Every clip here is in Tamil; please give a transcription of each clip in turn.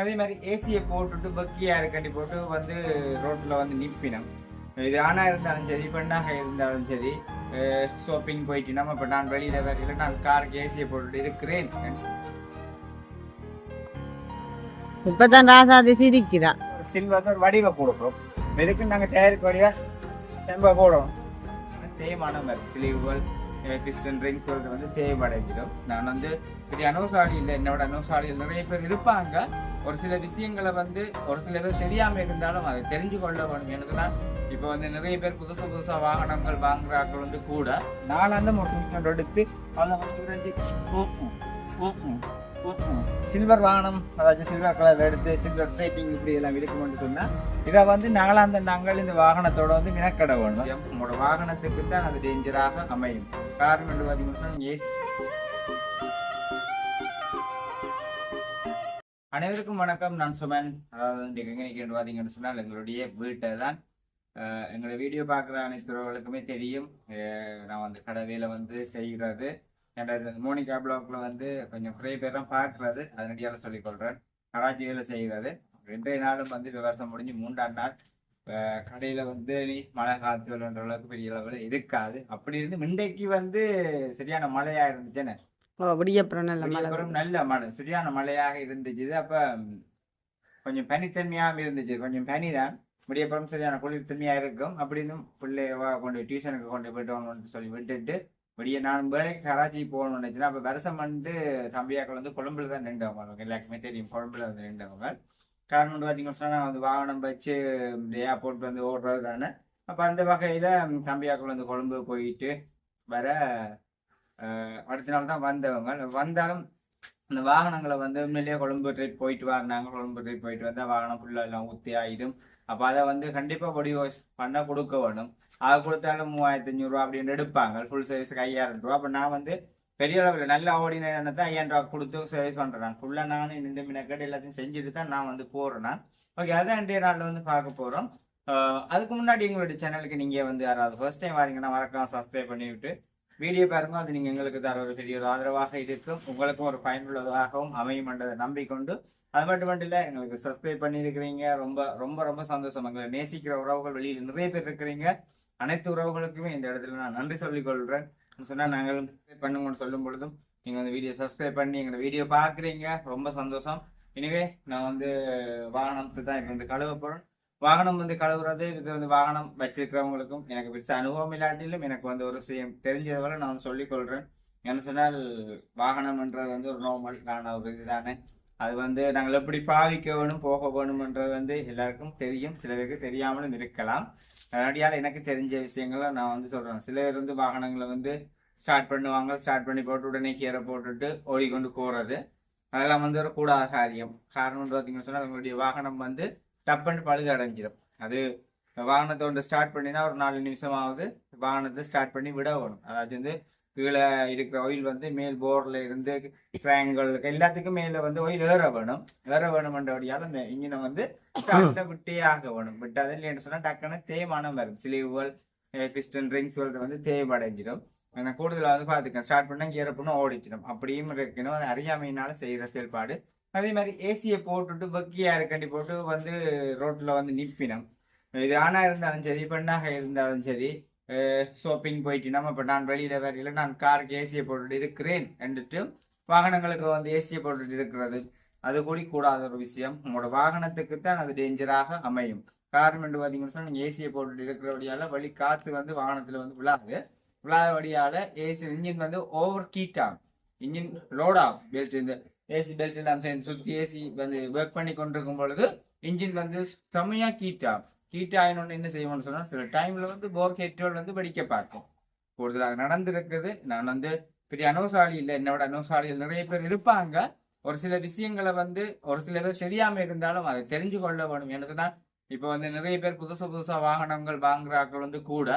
அதே மாதிரி ஏசியை போட்டுட்டு பக்கியாக இருக்கண்டி போட்டு வந்து ரோட்டில் வந்து நிற்பினோம் இது ஆணாக இருந்தாலும் சரி பெண்ணாக இருந்தாலும் சரி ஷாப்பிங் போயிட்டு நம்ம இப்போ நான் வெளியில் வரையில நான் காருக்கு ஏசியை போட்டுட்டு இருக்கிறேன். இப்பதான் ராசாதி சிரிக்கிறா. சில்வர் ஒரு வடிவை போடுறோம் எதுக்கு நாங்கள் டயருக்கு வழியா செம்ப போடுறோம். தேய்மானம் சிலிவுகள் பிஸ்டன் ரிங் சொல்றது வந்து தேய்மடைஞ்சிடும் நான் வந்து பெரிய அனுசாரி இல்லை என்னோட அனுசாரியில் நிறைய பேர் இருப்பாங்க. ஒரு சில விஷயங்களை வந்து ஒரு சில பேர் தெரியாமல் இருந்தாலும் அதை தெரிஞ்சு கொள்ள வேணும். எனக்குன்னா இப்போ வந்து நிறைய பேர் புதுசு புதுசாக வாகனங்கள் வாங்குறாக்கள் வந்து கூட. நான் அந்த மோட்டர் எடுத்து ஊக்கும் ஊக்கும் சில்வர் வாகனம் அதாவது சில்வர் கலர் எடுத்து சில்வர் டைப்பிங் இப்படி எல்லாம் இருக்கும்னு சொன்னால் இதை வந்து நாங்களாந்த நாங்கள் இந்த வாகனத்தோட வந்து வினக்கட வேணும். உங்களோட வாகனத்துக்கு தான் அது டேஞ்சராக அமையும். காரணம் என்று பார்த்தீங்கன்னா ஏசி அனைவருக்கும் வணக்கம். நான் சுமன். அதாவது இன்றைக்கு எங்க நிற்கிறேன் பார்த்தீங்கன்னு சொன்னால் எங்களுடைய வீட்டை தான் எங்களை எங்களோட வீடியோ பார்க்குற அனைத்துறவர்களுக்குமே தெரியும். நான் வந்து கடவையில் வந்து செய்கிறது. என்னோட மோனிகா பிளாக்ல வந்து கொஞ்சம் குறைய பேரும் பார்க்குறது. அதனடியால் சொல்லிக்கொள்கிறேன் கராச்சியில் செய்கிறது. ரெண்டே நாளும் வந்து விவசாயம் முடிஞ்சு மூன்றாம் நாள் கடையில் வந்து மழை காத்து விளையாடுற அளவுக்கு பெரிய அளவில் இருக்காது. அப்படி இருந்து முண்டைக்கு வந்து சரியான மழையாக இருந்துச்சுன்னு விடியப்புறம் நல்ல மழை நல்ல மழை. சரியான மழையாக இருந்துச்சு. அப்ப கொஞ்சம் பனித்தன்மையாகவும் இருந்துச்சு. கொஞ்சம் பனி தான் முடியப்புறம் சரியான குளிர்த்தன்மையா இருக்கும். அப்படின்னு பிள்ளைவா கொண்டு டியூஷனுக்கு கொண்டு போயிட்டு சொல்லி விட்டுட்டு விடிய நான் வேலைக்கு கராச்சி போகணும்னு நினைச்சேன். அப்போ வருஷம் வந்து தம்பியாக்கள் வந்து கொழும்புல தான் நின்றவங்க. அவங்களுக்கு எல்லாருக்குமே தெரியும். கொழும்புல வந்து நின்றவங்க. காரணம் வந்து பார்த்தீங்கன்னா சொன்னா வந்து வாகனம் வச்சு ஏர்போர்ட் வந்து ஓடுறது தானே அப்போ அந்த வகையில் தம்பியாக்கள் வந்து கொழும்பு போயிட்டு வர அடுத்த நாள் தான் வந்தவங்க. வந்தாலும் அந்த வாகனங்களை வந்து உண்மையிலேயே கொழும்பு ட்ரிப் போயிட்டு வரணாங்க கொழும்பு ட்ரிப் போயிட்டு வந்தால் வாகனம் ஃபுல்லாக எல்லாம் ஊற்றி ஆயிடும். அப்போ அதை வந்து கண்டிப்பாக பொடி வாஷ் பண்ண கொடுக்க வேணும். அதை கொடுத்தாலும் மூவாயிரத்தி அஞ்சூறுரூவா அப்படின்னு எடுப்பாங்க. ஃபுல் சர்வீஸுக்கு ஐயாயிரம் ரூபா. அப்போ நான் வந்து பெரிய அளவில் நல்லா ஓடின தான் ஐயாயிரம் ரூபா கொடுத்து சர்வீஸ் பண்ணுறேன் ஃபுல்லாக நான் நின்று மினக்கட்டு எல்லாத்தையும் செஞ்சுட்டு தான் நான் வந்து போகிறேன் நான். ஓகே அதான் இன்றைய நாளில் வந்து பார்க்க போகிறோம் அதுக்கு முன்னாடி எங்களுடைய சேனலுக்கு நீங்கள் வந்து யாராவது ஃபர்ஸ்ட் டைம் வரீங்கன்னா மறக்காம சப்ஸ்கிரைப் பண்ணிவிட்டு வீடியோ பாருங்க அது நீங்கள் எங்களுக்கு தர ஒரு பெரிய ஒரு ஆதரவாக இருக்கும். உங்களுக்கும் ஒரு பயனுள்ளதாகவும் அமையும் என்றதை நம்பிக்கொண்டு அது மட்டும் இல்லை எங்களுக்கு சப்ஸ்கிரைப் பண்ணியிருக்கிறீங்க. ரொம்ப ரொம்ப ரொம்ப சந்தோஷம். எங்களை நேசிக்கிற உறவுகள் வெளியில் நிறைய பேர் இருக்கிறீங்க. அனைத்து உறவுகளுக்குமே இந்த இடத்துல நான் நன்றி சொல்லிக் கொள்கிறேன் சொன்னால் நாங்கள் subscribe பண்ணுங்கன்னு சொல்லும் பொழுதும் நீங்கள் வந்து வீடியோ சப்ஸ்கிரைப் பண்ணி எங்களை வீடியோ பார்க்குறீங்க. ரொம்ப சந்தோஷம். எனவே நான் வந்து வாகனத்தை தான் இப்போ வந்து கழுவ போகிறேன் வாகனம் வந்து கழுவுறது இது வந்து வாகனம் வச்சிருக்கிறவங்களுக்கும் எனக்கு பெருசா அனுபவம் இல்லாட்டிலும் எனக்கு வந்து ஒரு விஷயம் தெரிஞ்சதை வரை நான் சொல்லிக் கொள்றேன் என்ன சொன்னால் வாகனம்ன்றது வந்து ஒரு நார்மலான ஒரு இதுதானே? அது வந்து நாங்கள் எப்படி பாவிக்க வேணும் போக வேணும்ன்றது வந்து எல்லாருக்கும் தெரியும். சிலருக்கு தெரியாமலும் இருக்கலாம். அதனாடியால் எனக்கு தெரிஞ்ச விஷயங்களை நான் வந்து சொல்கிறேன் சில பேர் வந்து வாகனங்களை வந்து ஸ்டார்ட் பண்ணுவாங்க. ஸ்டார்ட் பண்ணி போட்டு உடனே கீரை போட்டுட்டு ஓடிக்கொண்டு போகிறது அதெல்லாம் வந்து ஒரு கூடாத காரியம். காரணம் பார்த்தீங்கன்னு சொன்னால் அவங்களுடைய வாகனம் வந்து டப்புன்னு பழுது அடைஞ்சிடும் அது வாகனத்தை ஒன்று ஸ்டார்ட் பண்ணினா ஒரு நாலு நிமிஷமாவது வாகனத்தை ஸ்டார்ட் பண்ணி விட வேணும். அதாவது வந்து கீழே இருக்கிற ஒயில் வந்து மேல் போர்ல இருந்து ட்ரையாங்கிள் எல்லாத்துக்கும் மேல வந்து ஒயில் ஏற வேணும். ஏற வேணும்ன்றபடியால் அந்த இன்ஜினை வந்து ஸ்டார்ட்ல விட்டே ஆக வேணும். விட்டாது இல்லைன்னு சொன்னா டக்குன்னு தேய்மானம் வரும். சிலிவுகள் பிஸ்டன் ரிங்ஸ் வந்து தேய்வடைஞ்சிடும் நான் கூடுதலாக வந்து பார்த்துக்கேன் ஸ்டார்ட் பண்ணா கீரை பண்ண ஓடிச்சிடும். அப்படியும் இருக்கணும். அது அறியாமையினால செய்கிற செயல்பாடு. அதே மாதிரி ஏசியை போட்டுட்டு பக்கியா இருக்கண்டி போட்டு வந்து ரோட்டில் வந்து நிற்பினோம் இது ஆணாக இருந்தாலும் சரி பெண்ணாக இருந்தாலும் சரி ஷாப்பிங் போயிட்டு நம்ம இப்போ நான் வெளியில் வரையில நான் காருக்கு ஏசியை போட்டுட்டு இருக்கிறேன் என்றுட்டு வாகனங்களுக்கு வந்து ஏசியை போட்டுட்டு இருக்கிறது. அது கூடி கூடாத ஒரு விஷயம். உங்களோட வாகனத்துக்கு தான் அது டேஞ்சராக அமையும். காரணம் என்று பார்த்தீங்கன்னு சொன்னால் நீங்கள் ஏசியை போட்டுட்டு இருக்கிறபடியால் வழி காற்று வந்து வாகனத்தில் வந்து விழாது. விழாதபடியால் ஏசி இன்ஜின் வந்து ஓவர் ஹீட் ஆகும். இன்ஜின் லோட் ஆகும். பெல்ட் இந்த ஏசி பெல்ட் எல்லாம் சேர்ந்து சுற்றி ஏசி வந்து ஒர்க் பண்ணி கொண்டிருக்கும் பொழுது இன்ஜின் வந்து செம்மையா கீட்டா கீட்டா ஹீட் என்ன செய்வோம்னு சொன்னா சில டைம்ல வந்து போர் ஹெட்ரோல் வந்து வெடிக்க பார்க்கும். கூடுதலாக நடந்திருக்குது. நான் வந்து பெரிய அனோசாலி இல்லை. என்னோட அனோசாலியில் நிறைய பேர் இருப்பாங்க. ஒரு சில விஷயங்களை வந்து ஒரு சில பேர் தெரியாம இருந்தாலும் அதை தெரிஞ்சு கொள்ள வேணும் எனக்கு தான் இப்போ வந்து நிறைய பேர் புதுசு புதுசா வாகனங்கள் வாங்குறாக்கள் வந்து கூட.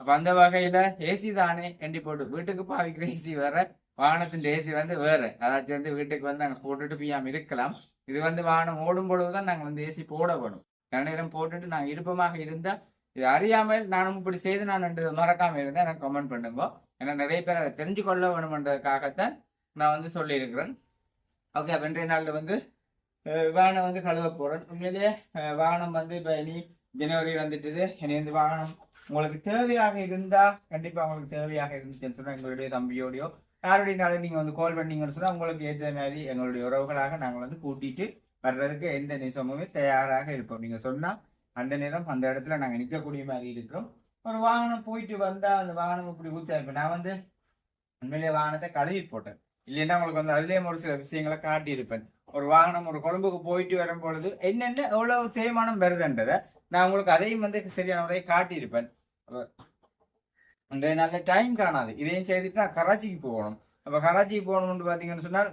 அப்ப அந்த வகையில ஏசி தானே எண்டி போட்டு வீட்டுக்கு பாவிக்கிற ஏசி வேற வாகனத்தின் ஏசி வந்து வேறு. அதாச்சும் வந்து வீட்டுக்கு வந்து நாங்கள் போட்டுட்டு போயாம இருக்கலாம். இது வந்து வாகனம் ஓடும் பொழுது தான் நாங்கள் வந்து ஏசி போட வேணும் நேரம் போட்டுட்டு நாங்கள் இருப்பமாக இருந்தால் இது அறியாமல் நானும் இப்படி செய்து நான் ரெண்டு மறக்காமல் இருந்தா எனக்கு கமெண்ட் பண்ணுங்க. ஏன்னா நிறைய பேர் அதை தெரிஞ்சு கொள்ள வேணுமென்றதுக்காகத்தான் நான் வந்து சொல்லியிருக்கிறேன். ஓகே அப்போ இன்றைய நாளில் வந்து வானம் வாகனம் வந்து கழுவ போகிறேன் உண்மையிலேயே வாகனம் வந்து இப்போ இனி ஜனவரி வந்துட்டுது. இனி வந்து வாகனம் உங்களுக்கு தேவையாக இருந்தால் கண்டிப்பாக உங்களுக்கு தேவையாக இருந்துச்சுன்னு சொன்னால் எங்களுடைய தம்பியோடையோ யாருடையனாலும் நீங்கள் வந்து கால் பண்ணீங்கன்னு சொன்னால் உங்களுக்கு ஏற்ற மாதிரி எங்களுடைய உறவுகளாக நாங்கள் வந்து கூட்டிட்டு வர்றதுக்கு எந்த நிமிஷமுமே தயாராக இருப்போம். நீங்கள் சொன்னால் அந்த நேரம் அந்த இடத்துல நாங்கள் நிற்கக்கூடிய மாதிரி இருக்கிறோம். ஒரு வாகனம் போயிட்டு வந்தால் அந்த வாகனம் இப்படி ஊற்றா இப்போ நான் வந்து உண்மையிலேயே வாகனத்தை கழுவி போட்டேன். இல்லைன்னா உங்களுக்கு வந்து அதுலேயும் ஒரு சில விஷயங்களை காட்டியிருப்பேன். ஒரு வாகனம் ஒரு கொழம்புக்கு போயிட்டு வரும் பொழுது என்னென்ன எவ்வளவு தேய்மானம் வருதுன்றதை நான் உங்களுக்கு அதையும் வந்து சரியான முறையை காட்டியிருப்பேன். அப்ப அந்த நல்ல டைம் காணாது. இதையும் செய்துட்டு நான் கராச்சிக்கு போகணும். அப்போ கராச்சிக்கு போகணும்னு பார்த்தீங்கன்னு சொன்னால்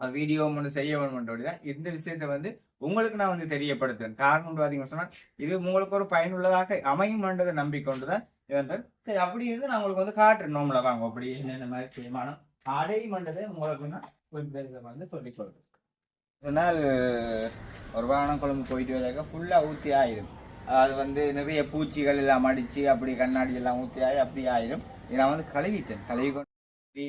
வீடியோ ஒன்று செய்ய வேணும்ன்றபடி தான் இந்த விஷயத்தை வந்து உங்களுக்கு நான் வந்து தெரியப்படுத்துறேன் காரணம் பார்த்தீங்கன்னு சொன்னால் இது உங்களுக்கு ஒரு பயனுள்ளதாக அமையும்ன்றதை நம்பிக்கொண்டு தான் இதன் சரி அப்படி இருந்து நான் உங்களுக்கு வந்து காட்டுறேன். நோம்புல வாங்க. அப்படி என்னென்ன மாதிரி செய்யமானம் அடையுமன்றதை உங்களுக்கு நான் வந்து சொல்லிக் கொடுக்குறேன். சொன்னால் ஒரு வாகனம் குழம்பு போயிட்டு வராக்க ஃபுல்லாக ஊற்றி ஆயிரும் அது வந்து நிறைய பூச்சிகள் எல்லாம் அடித்து அப்படி கண்ணாடி எல்லாம் ஊற்றி ஆகி அப்படி ஆயிரும். நான் வந்து கழுவிட்டேன். கழுவி கொண்டு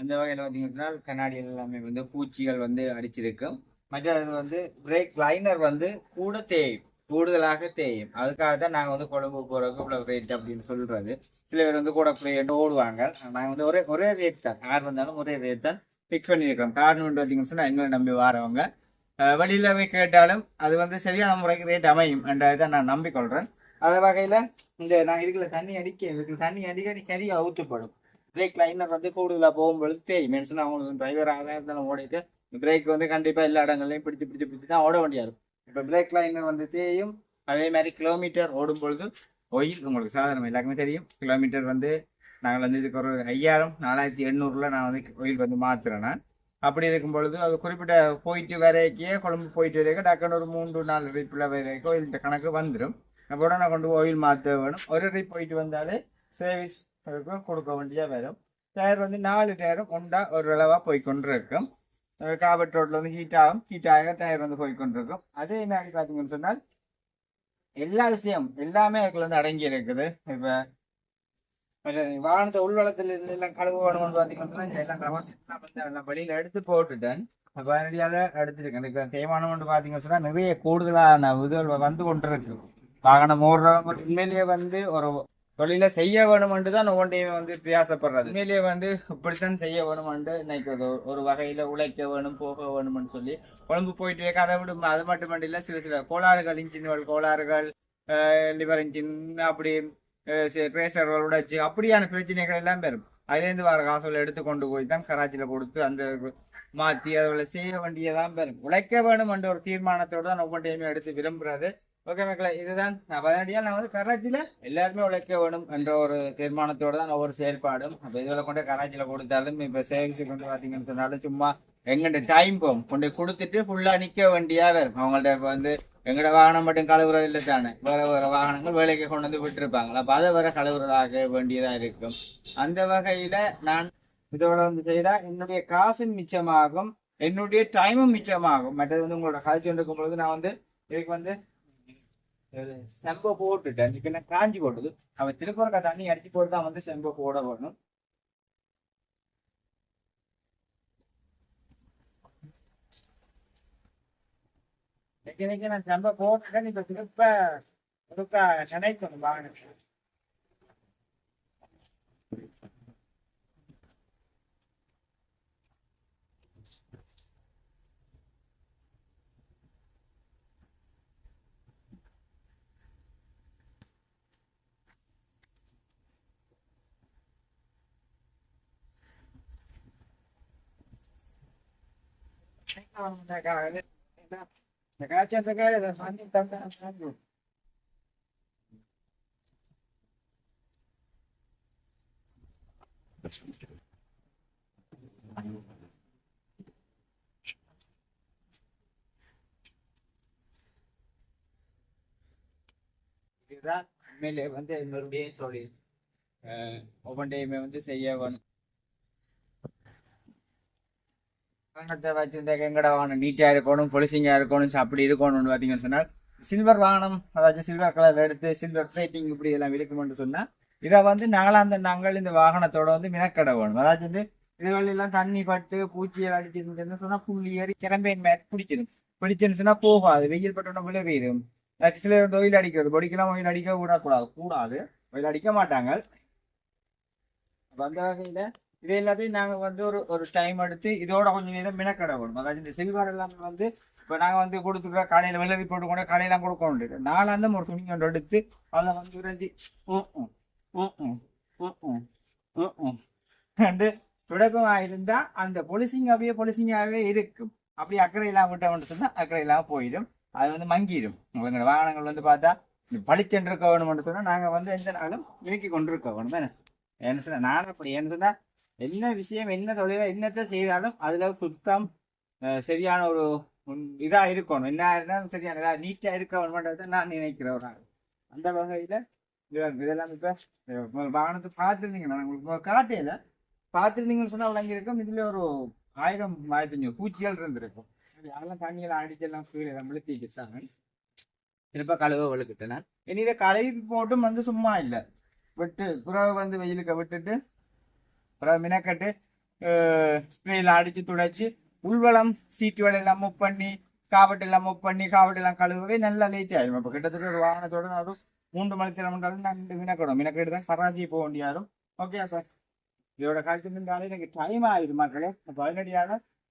அந்த வகையில் பார்த்தீங்கன்னா கண்ணாடி எல்லாமே வந்து பூச்சிகள் வந்து அடிச்சிருக்கும். மற்றது வந்து பிரேக் லைனர் வந்து கூட தேயும். கூடுதலாக தேயும். அதுக்காக தான் நாங்கள் வந்து கொழும்பு போகிறதுக்கு இவ்வளோ ரேட் அப்படின்னு சொல்றது. சில பேர் வந்து கூட ரேட் ஓடுவாங்க. நாங்கள் வந்து ஒரே ஒரே ரேட் தான். யார் வந்தாலும் ஒரே ரேட் தான் ஃபிக்ஸ் பண்ணியிருக்கிறோம் காரணம் பார்த்தீங்கன்னு சொன்னால் எங்களை நம்பி வரவங்க. வெளியில் போய் கேட்டாலும் அது வந்து சரியான முறைக்கு ரேட் அமையும் என்றதை நான் நம்பிக்கொள்கிறேன் அந்த வகையில் இந்த நான் இதுக்குள்ள தண்ணி அடிக்க இதுக்குள்ள தண்ணி அடிக்கடி சரியாக கறி அவுத்துப்படும் பிரேக் லைனர் வந்து கூடுதலாக போகும்பொழுது தேய் மென்ஷன் அவங்களுக்கு டிரைவராக இருந்தாலும் ஓடிட்டு பிரேக் வந்து கண்டிப்பாக எல்லா இடங்கள்லையும் பிடிச்சி பிடிச்சி பிடிச்சி தான் ஓட வேண்டியா இருக்கும். இப்போ பிரேக் லைனர் வந்து தேயும். அதே மாதிரி கிலோமீட்டர் ஓடும் பொழுது ஒயில் உங்களுக்கு சாதாரணம் எல்லாருக்குமே தெரியும். கிலோமீட்டர் வந்து நாங்கள் வந்து இதுக்கு ஒரு ஐயாயிரம் நாலாயிரத்தி எண்ணூறில் நான் வந்து ஒயில் வந்து மாற்றுறேன் நான். அப்படி இருக்கும் பொழுது அது குறிப்பிட்ட போயிட்டு வரைக்கே கொழும்பு போயிட்டு வரைக்கும் டக்குன்னு ஒரு மூன்று நாலு ரிப்பில் வரைக்கும் இந்த கணக்கு வந்துடும் அப்போ உடனே கொண்டு ஆயில் மாற்ற வேணும். ஒரு ரிப் போயிட்டு வந்தாலே சர்வீஸ் கொடுக்க வேண்டியதாக வரும். டயர் வந்து நாலு டயரும் கொண்டா ஒரு அளவாக போய்கொண்டு இருக்கும் காபட் ரோட்டில் வந்து ஹீட் ஆகும். ஹீட் ஆக டயர் வந்து போய் இருக்கும் அதே மாதிரி பார்த்தீங்கன்னு சொன்னால் எல்லா விஷயம் எல்லாமே அதுக்குள்ள வந்து அடங்கி இருக்குது. இப்போ வாகனத்தை உள்வளத்துல இருந்து எல்லாம் கழுவு வேணும்னு பார்த்தீங்கன்னா எல்லாம் கவசம் வந்து எல்லாம் வெளியில எடுத்து போட்டுட்டேன். அப்போ அதனால எடுத்துருக்கேன். எனக்கு தேய்மானம் வந்து பார்த்தீங்கன்னு சொன்னால் நிறைய கூடுதலான உதவ வந்து கொண்டிருக்கு. வாகனம் ஓடுறவங்க உண்மையிலேயே வந்து ஒரு தொழில செய்ய வேணுமென்று தான் ஒவ்வொன்றையும் வந்து பிரயாசப்படுறது உண்மையிலேயே வந்து இப்படித்தான் செய்ய வேணுமென்று இன்னைக்கு ஒரு ஒரு வகையில உழைக்க வேணும் போக வேணும்னு சொல்லி குழம்பு போயிட்டு இருக்க அதை விட அது மட்டும் இல்லை சில சில கோளாறுகள் இன்ஜின்கள் கோளாறுகள் லிவர் இன்ஜின் அப்படி பிரேசர் உடைச்சு அப்படியான பிரச்சனைகள் எல்லாம் பெறும் அதுலேருந்து வர காசுகளை எடுத்து கொண்டு போய் தான் கராச்சியில் கொடுத்து அந்த மாற்றி அதில் செய்ய வேண்டியதான் பெறும் உழைக்க வேணும் என்ற ஒரு தீர்மானத்தோடு தான் ஒவ்வொன்றையுமே எடுத்து விரும்புறது ஓகே மக்களே இதுதான். நான் பதினடியாக நான் வந்து கராச்சியில் எல்லாருமே உழைக்க வேணும் என்ற ஒரு தீர்மானத்தோடு தான் ஒவ்வொரு செயல்பாடும். அப்போ இதில் கொண்டு கராச்சியில் கொடுத்தாலும் இப்போ சேவிச்சு கொண்டு பார்த்தீங்கன்னு சொன்னாலும் சும்மா எங்கிட்ட டைம் போகும். கொண்டு கொடுத்துட்டு ஃபுல்லாக நிற்க வேண்டியா வரும் அவங்கள்ட்ட இப்போ வந்து எங்கட வாகனம் மட்டும் கழுவுறது இல்லை தானே. வேற வேற வாகனங்கள் வேலைக்கு கொண்டு வந்து விட்டுருப்பாங்களா. அப்போ அதை வேற கழுவுறதாக வேண்டியதா இருக்கும். அந்த வகையில நான் இதோட வந்து செய்தால் என்னுடைய காசும் மிச்சமாகும். என்னுடைய டைமும் மிச்சமாகும். மற்றது வந்து உங்களோட காய்ச்சி இருக்கும் பொழுது நான் வந்து இதுக்கு வந்து செம்ப போட்டுட்டேன். இப்போ என்ன காஞ்சி போட்டது? அவன் திருக்குறக்க தண்ணி அடிச்சு போட்டு தான் வந்து செம்ப போட வேணும் இன்னைக்கு நான் செம்பை போட்டுட்டேன் இப்ப திருப்ப திருப்ப நினைக்கணும் வாகனத்தை இந்த காய்ச்சலுக்கு இதை பண்ணி தந்தேன் இதுதான் உண்மையிலே வந்து என்னுடைய தொழில் அஹ் ஒவ்வொன்றையுமே வந்து செய்ய வேணும் வாகனத்தை வச்சுருந்தா எங்கடா வாகனம்? நீட்டா இருக்கணும் பொலிசிங்கா இருக்கணும் அப்படி இருக்கணும்னு பார்த்தீங்கன்னு சொன்னால் சில்வர் வாகனம் அதாச்சும் சில்வர் கலர் எடுத்து சில்வர் பிளேட்டிங் இப்படி எல்லாம் இருக்கும்னு சொன்னா இதை வந்து நாங்களாந்த நாங்கள் இந்த வாகனத்தோட வந்து மினக்கடை வேணும். அதாச்சும் வந்து இதுகள் எல்லாம் தண்ணி பட்டு பூச்சி அடிச்சிருந்து சொன்னா புள்ளி ஏறி கிளம்பேன் மேட் பிடிச்சிடும் பிடிச்சிருந்துச்சுன்னா போகாது. வெயில் பட்டோட விலை வெயிடும் சில தொழில் அடிக்கிறது. பொடிக்கெல்லாம் ஒயில் அடிக்க விடக்கூடாது. கூடாது. ஒயில் அடிக்க மாட்டாங்க. வந்த அந்த வகையில இது எல்லாத்தையும் நாங்கள் வந்து ஒரு ஒரு டைம் எடுத்து இதோட கொஞ்சம் நேரம் மினக்கடை விடணும் அதாவது இந்த சில்வர் எல்லாம் வந்து இப்போ நாங்கள் வந்து கொடுத்துருக்க காலையில் வெள்ளரி போட்டு கொண்டு கடையெல்லாம் கொடுக்க நானும் அந்த ஒரு துணி கொண்டு எடுத்து அதை வந்து உறைஞ்சி ரெண்டு தொடக்கமாக இருந்தால் அந்த பொலிசிங் அப்படியே பொலிசிங்காகவே இருக்கும். அப்படியே அக்கறை இல்லாமல் விட்டோம்னு சொன்னால் அக்கறை இல்லாமல் போயிடும். அது வந்து மங்கிடும் எங்களோட வாகனங்கள் வந்து பார்த்தா பளிச்சென்று இருக்க வேணும்னு சொன்னால் நாங்கள் வந்து எந்த நாளும் விலக்கி கொண்டு இருக்க வேணும். என்ன சொன்னால் நான் அப்படி என்ன சொன்னால் என்ன விஷயம் என்ன தொழில என்னத்தை செய்தாலும் அதில் சுத்தம் சரியான ஒரு இதாக இருக்கணும். என்ன இருந்தாலும் சரியான இதா நீட்டாக இருக்க நான் நினைக்கிறேன் ஒரு அந்த வகையில் இதெல்லாம் இப்போ வாகனத்தை பார்த்துருந்தீங்க உங்களுக்கு காட்டையில பார்த்துருந்தீங்கன்னு சொன்னால் விளங்கி இருக்கும் இதில் ஒரு ஆயிரம் ஆயிரத்தி அஞ்சூறு பூச்சிகள் இருந்திருக்கும். யாரெல்லாம் அதெல்லாம் தண்ணியெல்லாம் அடிச்செல்லாம் கீழே எல்லாம் விழுத்திக்கிட்டாங்க திருப்ப கழுவ விழுக்கிட்டேன் இனி இதை கழுவி போட்டும் வந்து சும்மா இல்லை. விட்டு புறவை வந்து வெயிலுக்கு விட்டுட்டு அப்புறம் மினக்கட்டு ஸ்ப்ரேயில் அடித்து துடைச்சி உள்வளம் சீட்டு வேலை மூவ் பண்ணி காவட்டு எல்லாம் மூவ் பண்ணி காவட்டு எல்லாம் கழுவவே நல்லா லேட் ஆகிடும் இப்போ கிட்டத்தட்ட ஒரு வாகனத்தோட ஒரு மூன்று மணி நேரம் நான் மினக்கடும் மினக்கெட்டு தான் கராச்சி போக வேண்டியாரும். ஓகே சார் இதோட காட்சி இருந்தாலே எனக்கு டைம் ஆகுது மக்களே. அப்போ அதனடியாக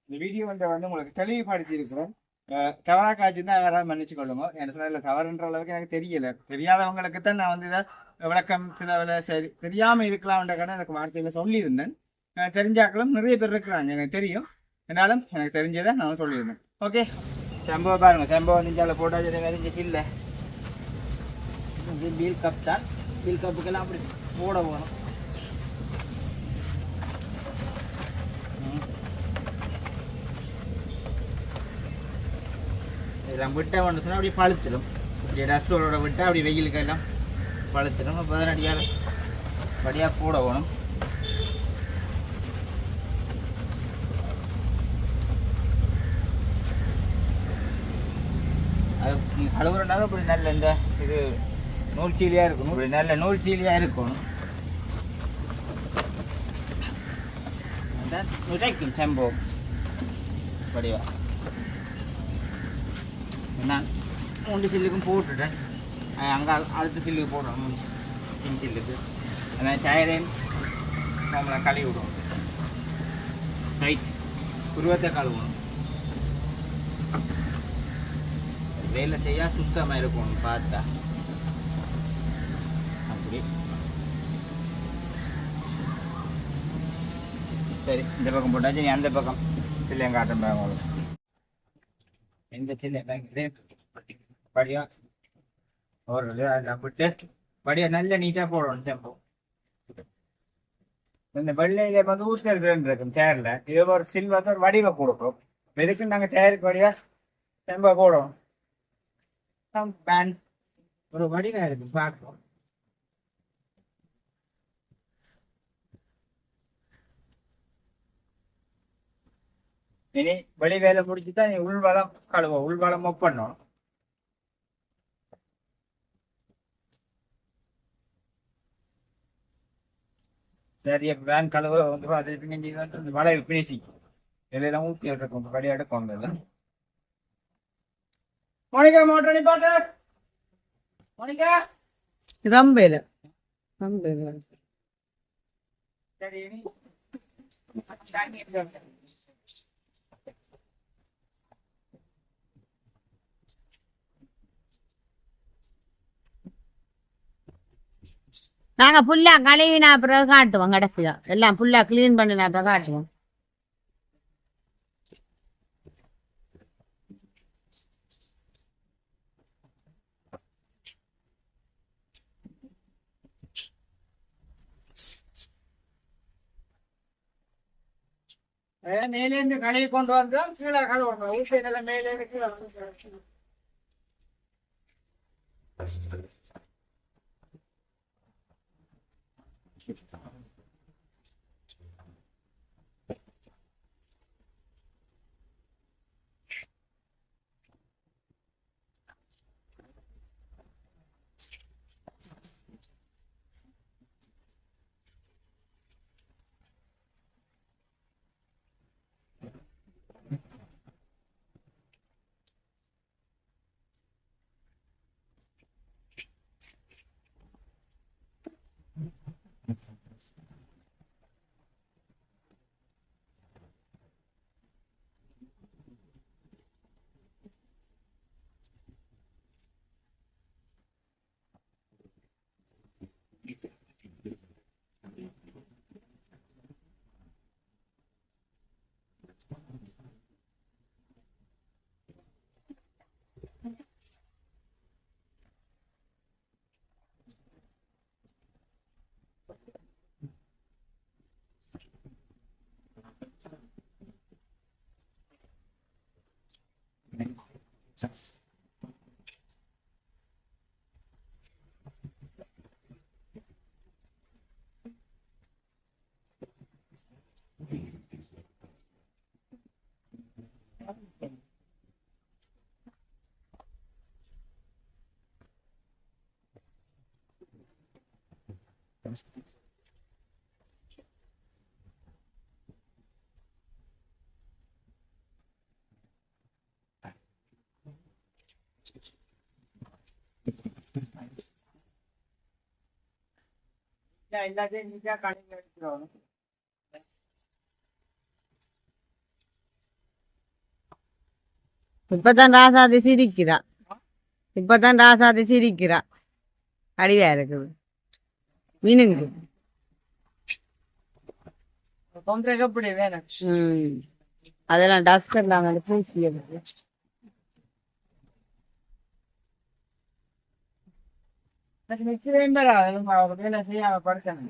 இந்த வீடியோ வந்து வந்து உங்களுக்கு தெளிவுபடுத்தி இருக்கிறேன் தவறா காட்சி தான் யாராவது மன்னிச்சு கொள்ளுங்க எனக்கு சொன்ன இல்லை தவறுன்ற அளவுக்கு எனக்கு தெரியல. தெரியாதவங்களுக்கு தான் நான் வந்து இதை விளக்கம் சில வேலை சரி தெரியாமல் இருக்கலாம்ன்ற கடை எனக்கு வார்த்தையில் சொல்லியிருந்தேன். தெரிஞ்சாக்களும் நிறைய பேர் இருக்கிறாங்க. எனக்கு தெரியும். என்னாலும் எனக்கு தெரிஞ்சதை நான் சொல்லியிருந்தேன். ஓகே? செம்பவை பாருங்க. செம்பவை போட்டால் போட்டாச்சு வெறிஞ்சிச்சு இல்லை. பீல் கப் தான். பீல் கப்புக்கெல்லாம் அப்படி போட போகணும் இதெல்லாம் விட்டால் ஒன்று சொன்னால் அப்படியே பழுத்துடும். இப்படி டஸ்டோட விட்டால் அப்படி வெயிலுக்கு எல்லாம் பழுத்துடும். அப்போ பதினடியாக படியாக கூட வேணும் அது கழுவுறனாலும் இப்படி நல்ல இந்த இது நூல் சீலியாக இருக்கணும். இப்படி நல்ல நூல் சீலியாக இருக்கணும். அதான் நுரைக்கும் படிவா. நான் மூன்று சில்லுக்கும் போட்டுட்டேன் அங்கே அடுத்த சில்லுக்கு போடுறோம் மூணு பின் சில்லுக்கு அந்த டயரையும் நம்மளை கழுவி விடுவோம் சைட் உருவத்தை கழுவணும் வேலை செய்ய சுத்தமாக இருக்கணும் பார்த்தா அப்படி சரி இந்த பக்கம் போட்டாச்சு நீ அந்த பக்கம் சில்லையும் காட்டும் பாருங்க எந்த ಹೆಂಗತಿಲ್ಲ ಹೆಂಗಿದೆ ಬಡಿಯ ಅವ್ರಲ್ಲ ಎಲ್ಲ ಬಿಟ್ಟು ಬಡಿಯ ನಲ್ಲ ನೀಟಾಗಿ போடணும் செம்பு இந்த வெள்ளையில வந்து ஊத்தல் இருக்கும் சேரில் இது ஒரு சில்வர் ஒரு வடிவை கொடுக்கும். இதுக்கு நாங்கள் சேருக்கு வடிவா செம்ப போடுவோம். பேண்ட் ஒரு வடிவாக இருக்கும் பார்க்கணும் இனி வெளி வேலை முடிச்சு தான் நீ உள்வளம் கழுவ உள்வளம் பண்ணணும். சரி வேன் கழுவ வந்து அது பின்னி வந்து வளைவு பினிசி எல்லாம் ஊற்றி இருக்கும் கடி எடுக்கும் மோனிகா மோட்டர் நிப்பாட்டு மோனிகா. ரம்பையில ரம்பையில சரி நாங்க புல்லா கழுவினா பிறகு காட்டுவோம் கடைசியா. எல்லாம் புல்லா கிளீன் பண்ணினா பிறகு காட்டுவோம். மேலேந்து கழுவி கொண்டு வந்தோம் கீழே கழுவணும். ஊசை நல்ல மேலேந்து கீழே எல்லாத்தையும் நீட்டா கடையில் வச்சுருவாங்க இப்பதான் ராசாதி சிரிக்கிறா. இப்பதான் ராசாதி சிரிக்கிறா. அடிவா இருக்குது. மீனுங்க. அதெல்லாம் டஸ்ட் இல்லாம பூசி எடுத்து. எனக்கு பெறாது அவர் வேலை செய்யாம படுத்தாங்க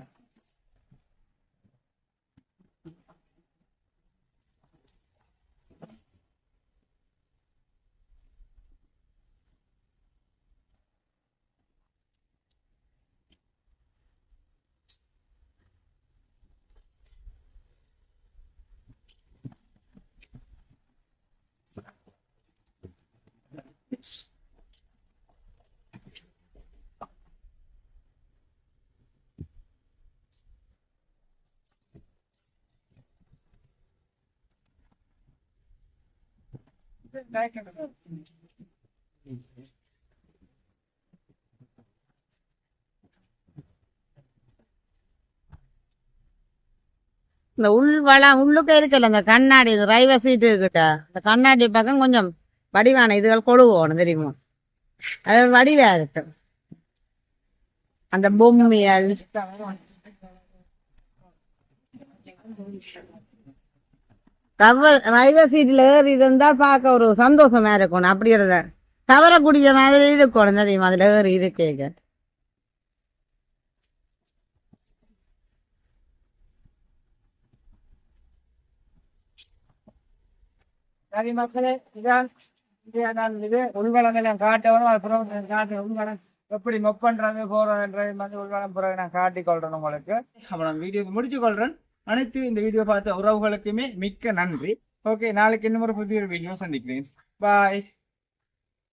இந்த உள் வளம் உள்ளுக்க இருக்கல இந்த கண்ணாடி இது ரயில்வே சீட்டு கிட்ட. இந்த கண்ணாடி பக்கம் கொஞ்சம் வடிவான இதுகள் கொழுவோணும் தெரியுமா? அது வடிவா இருக்கு. அந்த பொம்மையால் கவர் ரயில்வே சீட்டில் ஏறி இருந்தால் பார்க்க ஒரு சந்தோஷமா இருக்கணும் அப்படி இருந்த தவறக்கூடிய மாதிரி இருக்கணும் தெரியுமா அதில் ஏறி இருக்கேங்க சரி மக்களே இதான் இந்தியாதான் இது. எல்லாம் காட்டணும் அப்புறம் காட்டு உள்வளம் எப்படி மொப் பண்றாங்க போறோம்ன்ற மாதிரி உள்வளம் பிறகு நான் காட்டிக் கொள்றேன் உங்களுக்கு. அப்புறம் வீடியோ முடிச்சு கொள்றேன். அனைத்து இந்த வீடியோ பார்த்த உறவுகளுக்குமே மிக்க நன்றி. ஓகே நாளைக்கு இன்னும் ஒரு புதிய ஒரு வீடியோ சந்திக்கிறேன். பாய்